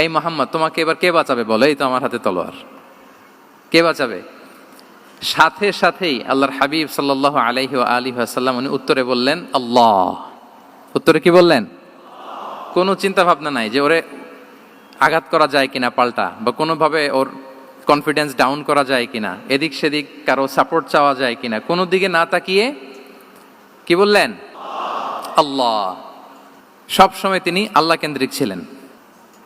এই মোহাম্মদ, তোমাকে এবার কে বাঁচাবে বলো? এই তো আমার হাতে তলোয়ার। কে বাঁচাবে? সাথে সাথেই আল্লাহর হাবিব সাল্লাহ আলাইহি আলী আসাল্লাম উনি উত্তরে বললেন, আল্লাহ। উত্তরে কি বললেন? কোনো চিন্তা ভাবনা নাই যে ওরে আঘাত করা যায় কিনা পাল্টা বা কোনোভাবে ওর কনফিডেন্স ডাউন করা যায় কিনা, এদিক সেদিক কারও সাপোর্ট চাওয়া যায় কিনা, কোনো দিকে না তাকিয়ে কি বললেন? আল্লাহ। সব সময় তিনি আল্লাহ কেন্দ্রিক ছিলেন।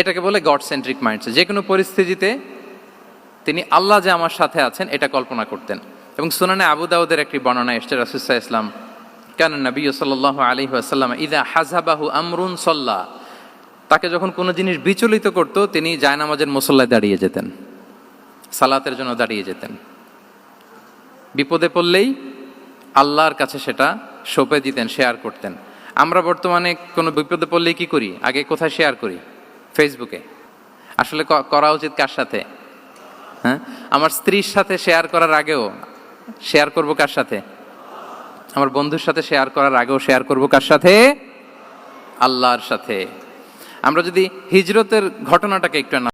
এটাকে বলে গড সেন্ট্রিক মাইন্ডসে যে কোনো পরিস্থিতিতে তিনি আল্লাহ যে আমার সাথে আছেন, এটা কল্পনা করতেন। এবং সুনানে আবু দাউদের একটি বর্ণনা এসছে রাসুসাহ ইসলাম কেন নবী সাল্লাহ আলী আসাল্লাম ইদা হাজাবাহু আমরুন সল্লাহ তাকে যখন কোনো জিনিস বিচলিত করতো, তিনি জায়নামাজের মুসল্লায় দাঁড়িয়ে যেতেন, সালাতের জন্য দাঁড়িয়ে যেতেন। বিপদে পড়লেই আল্লাহর কাছে সেটা সঁপে দিতেন, শেয়ার করতেন। আমরা বর্তমানে কোনো বিপদে পড়লেই কি করি? আগে কোথায় শেয়ার করি? ফেসবুকে। আসলে করা উচিত কার সাথে? হ্যাঁ? আমার স্ত্রীর সাথে শেয়ার করার আগেও, শেয়ার করব কার সাথে? আমার বন্ধুর সাথে শেয়ার করার আগেও শেয়ার করব কার সাথে? আল্লাহর সাথে। আমরা যদি হিজরতের ঘটনাটাকে একটু